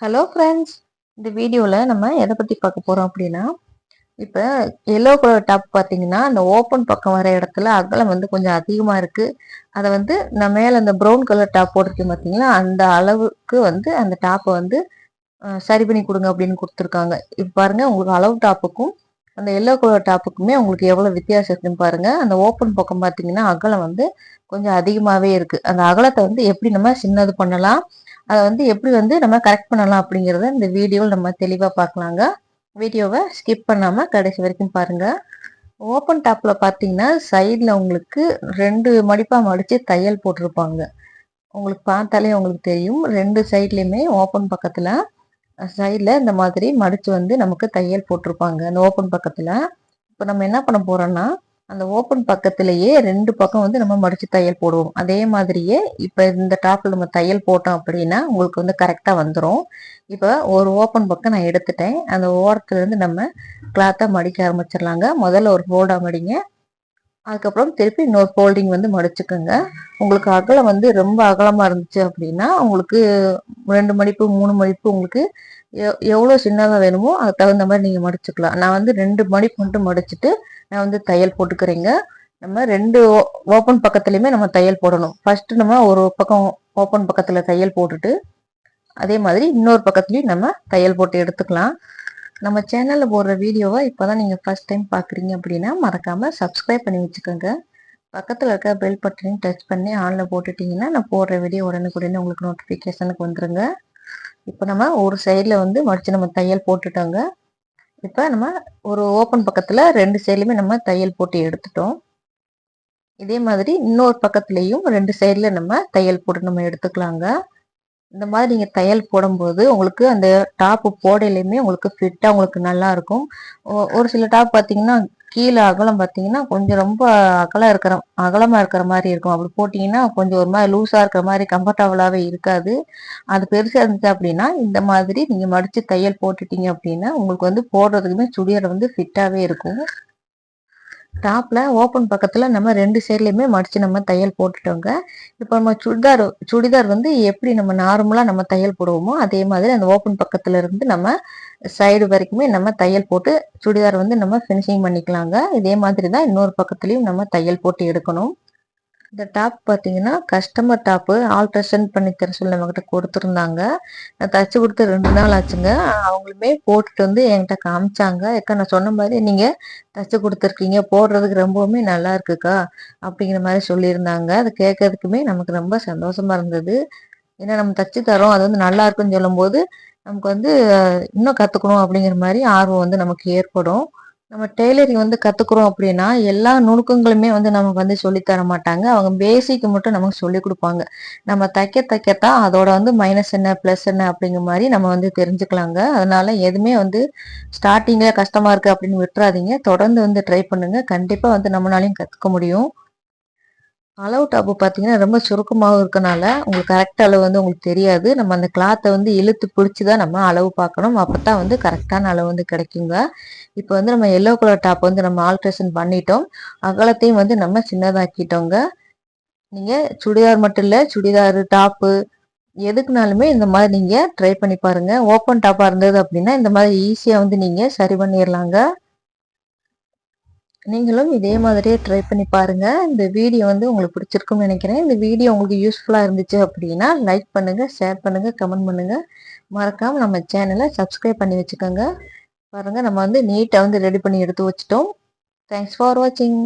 Hello friends இந்த வீடியோவில் நம்ம எதை பற்றி பார்க்க போகிறோம் அப்படின்னா இப்போ எல்லோ கலர் டாப் பார்த்தீங்கன்னா அந்த ஓப்பன் பக்கம் வர இடத்துல அகலம் வந்து கொஞ்சம் அதிகமாக இருக்குது அதை வந்து நான் மேலே அந்த ப்ரௌன் கலர் டாப் போட்டிருக்கேன் பார்த்தீங்கன்னா அந்த அளவுக்கு வந்து அந்த டாப்பை வந்து சரி பண்ணி கொடுங்க அப்படின்னு கொடுத்துருக்காங்க. இப்போ பாருங்கள் உங்களுக்கு அளவு டாப்புக்கும் அந்த எல்லோ கலர் டாப்புக்குமே உங்களுக்கு எவ்வளோ வித்தியாசம் இருக்குன்னு பாருங்கள் அந்த ஓப்பன் பக்கம் பார்த்தீங்கன்னா அகலம் வந்து கொஞ்சம் அதிகமாகவே இருக்குது அந்த அகலத்தை வந்து எப்படி நம்ம சின்னது பண்ணலாம்? அதை வந்து எப்படி வந்து நம்ம கரெக்ட் பண்ணலாம் அப்படிங்கிறத இந்த வீடியோவில் நம்ம தெளிவாக பார்க்கலாங்க. வீடியோவை ஸ்கிப் பண்ணாமல் கடைசி வரைக்கும் பாருங்கள் ஓப்பன் டாப்பில் பார்த்தீங்கன்னா சைடில் உங்களுக்கு ரெண்டு மடிப்பாக மடித்து தையல் போட்டிருப்பாங்க. உங்களுக்கு பார்த்தாலே உங்களுக்கு தெரியும். ரெண்டு சைட்லேயுமே ஓப்பன் பக்கத்தில் சைடில் இந்த மாதிரி மடித்து வந்து நமக்கு தையல் போட்டிருப்பாங்க. அந்த ஓப்பன் பக்கத்தில். இப்போ நம்ம என்ன பண்ண போகிறோன்னா அந்த ஓப்பன் பக்கத்திலேயே ரெண்டு பக்கம் வந்து நம்ம மடிச்சு தையல் போடுவோம். அதே மாதிரியே இப்போ இந்த டாப்பில் நம்ம தையல் போட்டோம் அப்படின்னா உங்களுக்கு வந்து கரெக்டாக வந்துடும் இப்போ ஒரு ஓப்பன் பக்கம் நான் எடுத்துட்டேன். அந்த ஓரத்துலேருந்து நம்ம கிளாத்தை மடிக்க ஆரம்பிச்சிடலாங்க. முதல்ல ஒரு ஃபோல்டாக மடிங்க. அதுக்கப்புறம் திருப்பி இன்னொரு ஃபோல்டிங் வந்து மடிச்சுக்கோங்க. உங்களுக்கு அகலம் வந்து ரொம்ப அகலமாக இருந்துச்சு அப்படின்னா உங்களுக்கு ரெண்டு மடிப்பு மூணு மடிப்பு உங்களுக்கு எவ்வளோ சின்னதாக வேணுமோ அதுக்கு தகுந்த மாதிரி நீங்கள் மடிச்சுக்கலாம். நான் வந்து ரெண்டு மடிப்பு மட்டும் மடிச்சுட்டு நான் வந்து தையல் போட்டுக்கிறேங்க. நம்ம ரெண்டு ஓப்பன் பக்கத்துலேயுமே நம்ம தையல் போடணும். ஃபஸ்ட்டு நம்ம ஒரு பக்கம் ஓப்பன் பக்கத்தில் தையல் போட்டுட்டு அதே மாதிரி இன்னொரு பக்கத்துலேயும் நம்ம தையல் போட்டு எடுத்துக்கலாம். நம்ம சேனலில் போடுற வீடியோவை இப்போ தான் நீங்கள் ஃபஸ்ட் டைம் பார்க்குறீங்க அப்படின்னா மறக்காமல் சப்ஸ்கிரைப் பண்ணி வச்சுக்கோங்க. பக்கத்தில் இருக்க பெல் பட்டனையும் டச் பண்ணி ஆனில் போட்டுட்டிங்கன்னா நான் போடுற வீடியோ உடனுக்குடனே உங்களுக்கு நோட்டிஃபிகேஷனுக்கு வந்துருங்க. இப்போ நம்ம ஒரு சைடில் வந்து மடித்து நம்ம தையல் போட்டுட்டோங்க. இப்போ நம்ம ஒரு ஓப்பன் பக்கத்தில் ரெண்டு சைட்லையுமே நம்ம தையல் போட்டு எடுத்துட்டோம். இதே மாதிரி இன்னொரு பக்கத்துலேயும் ரெண்டு சைடில் நம்ம தையல் போட்டு நம்ம எடுத்துக்கலாங்க. இந்த மாதிரி நீங்கள் தையல் போடும்போது உங்களுக்கு அந்த டாப்பு போடையிலையுமே உங்களுக்கு ஃபிட்டாக உங்களுக்கு நல்லா இருக்கும். ஒரு சில டாப் பார்த்தீங்கன்னா கீழே அகலம் பார்த்தீங்கன்னா கொஞ்சம் ரொம்ப அகலம் இருக்கிற அகலமாக இருக்கிற மாதிரி இருக்கும். அப்படி போட்டிங்கன்னா கொஞ்சம் ஒரு மாதிரி லூஸாக இருக்கிற மாதிரி கம்ஃபர்டபுளாகவே இருக்காது. அது பெருசாக இருந்துச்சு அப்படின்னா இந்த மாதிரி நீங்கள் மடித்து தையல் போட்டுட்டீங்க அப்படின்னா உங்களுக்கு வந்து போடுறதுக்குமே சுடியர் வந்து ஃபிட்டாகவே இருக்கும். டாப்பில் ஓப்பன் பக்கத்தில் நம்ம ரெண்டு சைட்லேயுமே மடித்து நம்ம தையல் போட்டுட்டோங்க. இப்போ நம்ம சுடிதார் சுடிதார் வந்து எப்படி நம்ம நார்மலாக நம்ம தையல் போடுவோமோ அதே மாதிரி அந்த ஓப்பன் பக்கத்தில் இருந்து நம்ம சைடு வரைக்குமே நம்ம தையல் போட்டு சுடிதார் வந்து நம்ம ஃபினிஷிங் பண்ணிக்கலாங்க. இதே மாதிரி தான் இன்னொரு பக்கத்துலேயும் நம்ம தையல் போட்டு எடுக்கணும். இந்த டாப் பார்த்தீங்கன்னா கஸ்டமர் டாப்பு ஆல்ட்ரேஷன் பண்ணி தர சொல்லி நம்மகிட்ட கொடுத்துருந்தாங்க. நான் தச்சு கொடுத்து ரெண்டு நாள் ஆச்சுங்க. அவங்களுமே போட்டுட்டு வந்து என்கிட்ட காமிச்சாங்க. எக்கா நான் சொன்ன மாதிரி நீங்கள் தச்சு கொடுத்துருக்கீங்க. போடுறதுக்கு ரொம்பவுமே நல்லா இருக்குக்கா அப்படிங்கிற மாதிரி சொல்லியிருந்தாங்க. அது கேட்கறதுக்குமே நமக்கு ரொம்ப சந்தோஷமா இருந்தது. ஏன்னா நம்ம தச்சு தரோம். அது வந்து நல்லா இருக்குன்னு சொல்லும்போது நமக்கு வந்து இன்னும் கற்றுக்கணும் அப்படிங்கிற மாதிரி ஆர்வம் வந்து நமக்கு ஏற்படும். நம்ம டெய்லரிங் வந்து கத்துக்கிறோம் அப்படின்னா எல்லா நுணுக்கங்களுமே வந்து நமக்கு வந்து சொல்லித்தர மாட்டாங்க. அவங்க பேசிக் மட்டும் நமக்கு சொல்லி கொடுப்பாங்க. நம்ம தைக்க தைக்கத்தான் அதோட வந்து மைனஸ் என்ன ப்ளஸ் என்ன அப்படிங்கிற மாதிரி நம்ம வந்து தெரிஞ்சுக்கலாங்க. அதனால எதுவுமே வந்து ஸ்டார்டிங்ல கஷ்டமா இருக்கு அப்படின்னு விட்டுறாதீங்க. தொடர்ந்து வந்து ட்ரை பண்ணுங்க. கண்டிப்பா வந்து நம்மளாலையும் கத்துக்க முடியும். அளவு டாப்பு பார்த்தீங்கன்னா ரொம்ப சுருக்கமாகவும் இருக்கனால உங்களுக்கு கரெக்ட் அளவு வந்து உங்களுக்கு தெரியாது. நம்ம அந்த கிளாத்தை வந்து இழுத்து பிடிச்சி தான் நம்ம அளவு பார்க்கணும். அப்போ தான் வந்து கரெக்டான அளவு வந்து கிடைக்குங்க. இப்போ வந்து நம்ம எல்லோ கலர் டாப் வந்து நம்ம ஆல்ட்ரேஷன் பண்ணிட்டோம். அகலத்தையும் வந்து நம்ம சின்னதாக்கிட்டோங்க. நீங்கள் சுடிதார் மட்டும் இல்லை சுடிதார் டாப்பு எதுக்குனாலுமே இந்த மாதிரி நீங்கள் ட்ரை பண்ணி பாருங்கள் ஓப்பன் டாப்பாக இருந்தது அப்படின்னா இந்த மாதிரி ஈஸியாக வந்து நீங்கள் சரி பண்ணிடலாங்க நீங்களும் இதே மாதிரியே ட்ரை பண்ணி பாருங்க. இந்த வீடியோ வந்து உங்களுக்கு பிடிச்சிருக்கும்னு நினைக்கிறேன். இந்த வீடியோ உங்களுக்கு யூஸ்ஃபுல்லாக இருந்துச்சு அப்படின்னா லைக் பண்ணுங்க ஷேர் பண்ணுங்க கமெண்ட் பண்ணுங்க. மறக்காம நம்ம சேனலை சப்ஸ்கிரைப் பண்ணி வச்சுக்கோங்க. பாருங்க நம்ம வந்து நீட்டாக வந்து ரெடி பண்ணி எடுத்து வச்சிட்டோம். தேங்க்ஸ் ஃபார் வாட்சிங்